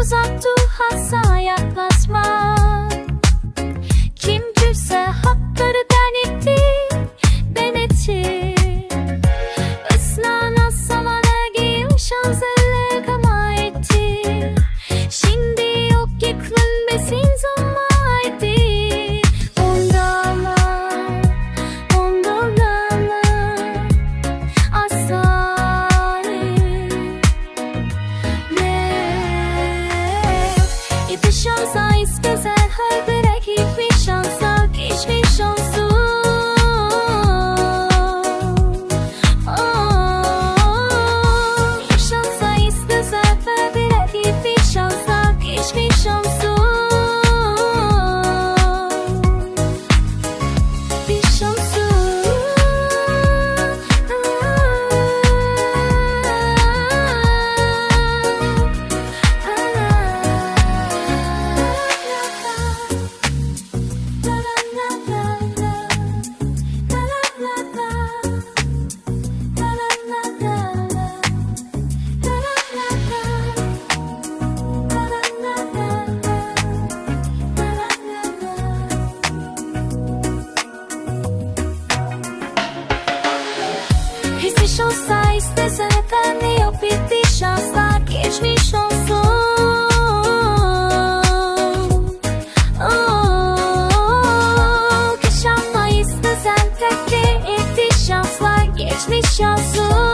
uzak dur official size, space I heard. Olsa istesen efendi yok bitti şanslar geçmiş olsun. Oh, Yaşanma istesen tekrar etti şanslar geçmiş olsun